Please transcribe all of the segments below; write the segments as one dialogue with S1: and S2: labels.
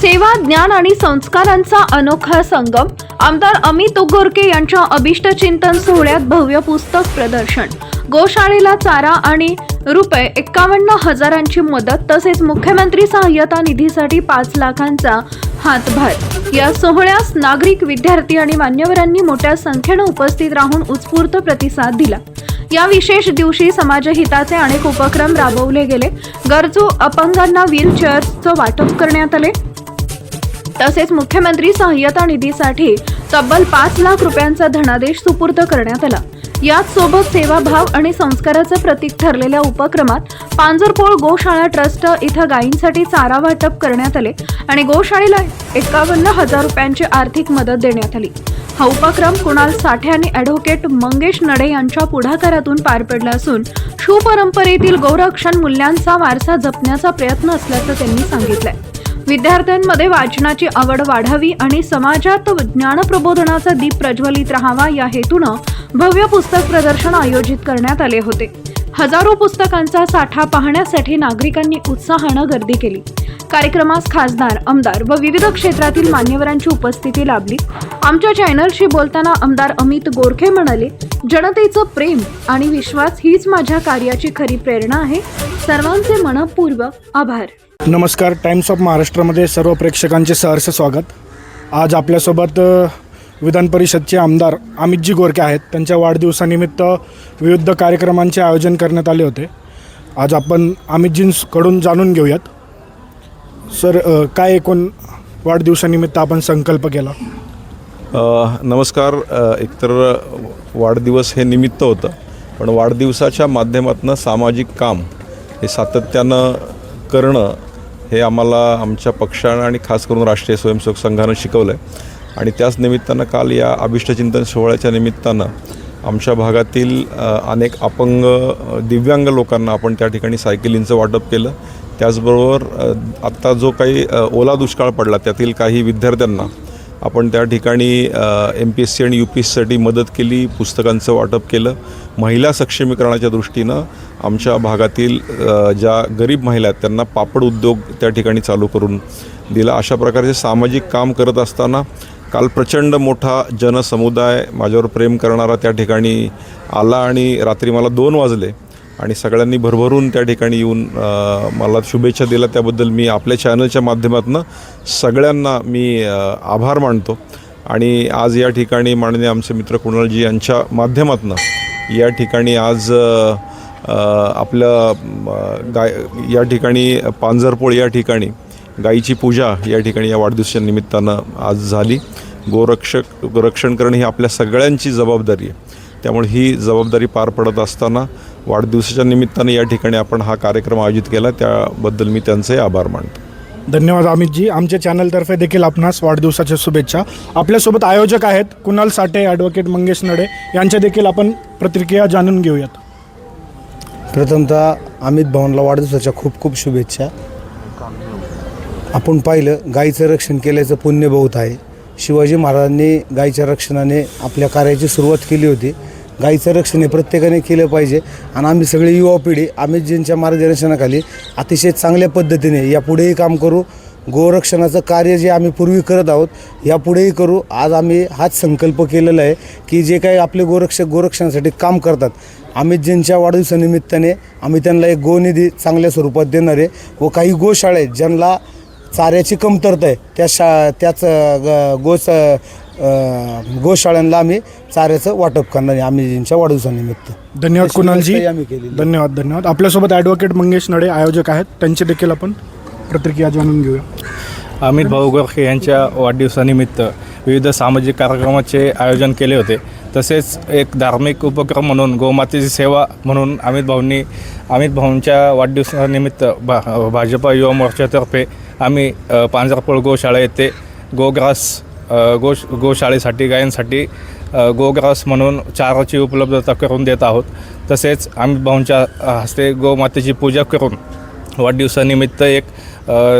S1: सेवा ज्ञान आणि संस्कारांचा अनोखा संगम. आमदार अमित उगोरके यांच्या अभिष्टचिंतन सोहळ्यात भव्य पुस्तक प्रदर्शन. गोशाळेला चारा आणि रुपये एक्कावन्न हजारांची मदत तसेच मुख्यमंत्री सहाय्यता निधीसाठी पाच लाखांचा हातभार. या सोहळ्यास नागरिक विद्यार्थी आणि मान्यवरांनी मोठ्या संख्येनं उपस्थित राहून उत्स्फूर्त प्रतिसाद दिला. या विशेष दिवशी समाजहिताचे अनेक उपक्रम राबवले गेले. गरजू अपंगांना व्हीलचेअर्सचं वाटप करण्यात आले. तसेच मुख्यमंत्री सहाय्यता निधीसाठी तब्बल पाच लाख रुपयांचा धनादेश सुपूर्द करण्यात आला. याच सोबत सेवाभाव आणि संस्काराचं प्रतीक ठरलेल्या उपक्रमात पांजरपोळ गोशाळा ट्रस्ट इथं गायींसाठी चारा वाटप करण्यात आले आणि गोशाळेला एकावन्न हजार रुपयांची आर्थिक मदत देण्यात आली. हा उपक्रम कुणाल साठे आणि ॲडव्होकेट मंगेश नडे यांच्या पुढाकारातून पार पडला असून शिवपरंपरेतील गौरक्षण मूल्यांचा वारसा जपण्याचा प्रयत्न असल्याचं त्यांनी सांगितलंय. विद्यार्थ्यांमध्ये वाचनाची आवड वाढावी आणि समाजात ज्ञानप्रबोधनाचा दीप प्रज्वलित राहावा या हेतूनं भव्य पुस्तक प्रदर्शन आयोजित करण्यात आले होते. हजारो पुस्तकांचा साठा पाहण्यासाठी नागरिकांनी उत्साहानं गर्दी केली. कार्यक्रमास खासदार आमदार व विविध क्षेत्रातील मान्यवरांची उपस्थिती लाभली. आमच्या चॅनलशी बोलताना आमदार अमित गोरखे म्हणाले जनतेचं प्रेम आणि विश्वास हीच माझ्या कार्याची खरी प्रेरणा आहे. सर्वांचे मनपूर्वक आभार.
S2: नमस्कार टाइम्स ऑफ महाराष्ट्रामध्ये सर्व प्रेक्षकांचे सहर्ष स्वागत. आज आपल्यासोबत विधान परिषदचे आमदार अमितजी गोरके आहेत. त्यांच्या वाढदिवसानिमित्त विविध कार्यक्रमांचे आयोजन करण्यात आले होते. आज आपण अमितजींकडून जाणून घेऊयात. सर अ, काय एकूण वाढदिवसानिमित्त आपण संकल्प केला?
S3: अ, नमस्कार. अ, एकतर वाढदिवस हे निमित्त होतं पण वाढदिवसाच्या माध्यमातून सामाजिक काम हे सातत्यानं करणं हे आम्हाला आमच्या पक्षानं आणि खास करून राष्ट्रीय स्वयंसेवक संघानं शिकवलं आहे आणि त्याच निमित्तानं काल या अभिष्टचिंतन सोहळ्याच्या निमित्तानं आमच्या भागातील अ, अनेक अपंग अ, दिव्यांग लोकांना आपण त्या ठिकाणी सायकलींचं वाटप केलं. त्याचबरोबर आत्ता जो काही ओला दुष्काळ पडला त्यातील काही विद्यार्थ्यांना आपण त्या ठिकाणी एम पी एस सी आणि यू पी एस सीसाठी मदत केली पुस्तकांचं वाटप केलं. महिला सक्षमीकरणाच्या दृष्टीनं आमच्या भागातील ज्या गरीब महिला आहेत त्यांना पापड उद्योग त्या ठिकाणी चालू करून दिला. अशा प्रकारचे सामाजिक काम करत असताना काल प्रचंड मोठा जनसमुदाय माझ्यावर प्रेम करणारा त्या ठिकाणी आला आणि रात्री मला दोन वाजले. आणि सगळ्यांनी भरभरून त्या ठिकाणी येऊन मला शुभेच्छा दिल्या. त्याबद्दल मी आपल्या चॅनलच्या माध्यमातून सगळ्यांना मी आभार मानतो. आणि आज या ठिकाणी माननीय आमचे मित्र कुणालजी यांच्या माध्यमातून या ठिकाणी आज आपलं गाय या ठिकाणी पांजरपोळ या ठिकाणी गाईची पूजा या ठिकाणी या वाढदिवसाच्या निमित्तानं आज झाली. गोरक्षक गोरक्षण करणं ही आपल्या सगळ्यांची जबाबदारी आहे. त्यामुळे ही जबाबदारी पार पडत असताना वाढदिवसाच्या निमित्तानं या ठिकाणी आपण हा कार्यक्रम आयोजित केला. त्याबद्दल मी त्यांचे आभार मानतो.
S2: धन्यवाद अमितजी. आमच्या चॅनलतर्फे देखील आपणास वाढदिवसाच्या शुभेच्छा. आपल्यासोबत आयोजक आहेत कुणाल साठे ॲडव्होकेट मंगेश नडे. यांच्या देखील आपण प्रतिक्रिया जाणून घेऊयात.
S4: प्रथमतः अमित भावनला वाढदिवसाच्या खूप खूप शुभेच्छा. आपण पाहिलं गाईचं रक्षण केल्याचं पुण्य बहुत आहे. शिवाजी महाराजांनी गाईच्या रक्षणाने आपल्या कार्याची सुरुवात केली होती. गाईचं रक्षण हे प्रत्येकाने केलं पाहिजे. आणि आम्ही सगळी युवा पिढी अमितजींच्या मार्गदर्शनाखाली अतिशय चांगल्या पद्धतीने यापुढेही काम करू. गोरक्षणाचं कार्य जे आम्ही पूर्वी करत आहोत यापुढेही करू. आज आम्ही हाच संकल्प केलेला आहे की जे काही आपले गोरक्षक गोरक्षणासाठी काम करतात अमितजींच्या वाढदिवसानिमित्ताने आम्ही त्यांना एक गोनिधी चांगल्या स्वरूपात देणार आहे व काही गोशाळा आहेत ज्यांना चाऱ्याची कमतरता आहे त्या शा त्याच ग- गोस गोशाळांना आम्ही चाऱ्याचं वाटप करणार आहे अमितजींच्या वाढदिवसानिमित्त.
S2: धन्यवाद
S4: अशी
S2: कुणालजी.
S4: व्यवस्थाही आम्ही केलेली आहे.
S2: धन्यवाद धन्यवाद. आपल्यासोबत ॲडव्होकेट मंगेश नडे आयोजक आहेत. त्यांची देखील आपण प्रतिक्रिया जाणून घेऊया.
S5: अमित भाऊ गोरखे यांच्या वाढदिवसानिमित्त विविध सामाजिक कार्यक्रमाचे आयोजन केले होते. तसेच एक धार्मिक उपक्रम म्हणून गोमातेची सेवा म्हणून अमित भाऊंनी अमित भाऊंच्या वाढदिवसानिमित्त भा भाजपा युवा मोर्चातर्फे आम्ही अ, पांजरपोळ गोशाळा येथे गोग्रास गो गोशाळेसाठी गायांसाठी गोग्रास म्हणून चाराची उपलब्धता करून देत आहोत. तसेच आम्ही भाऊंच्या हस्ते गोमातेची पूजा करून वाढदिवसानिमित्त एक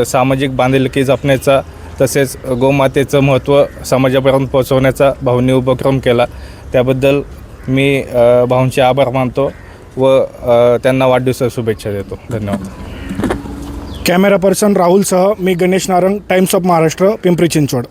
S5: सामाजिक बांधिलकी जपण्याचा तसेच गोमातेचं महत्त्व समाजापर्यंत पोहोचवण्याचा भाऊंनी उपक्रम केला. त्याबद्दल मी भाऊंचे आभार मानतो व त्यांना वाढदिवसाच्या शुभेच्छा देतो. धन्यवाद.
S2: कॅमेरा पर्सन राहुलसह मी गणेश नारंग टाइम्स ऑफ महाराष्ट्र पिंपरी चिंचवड.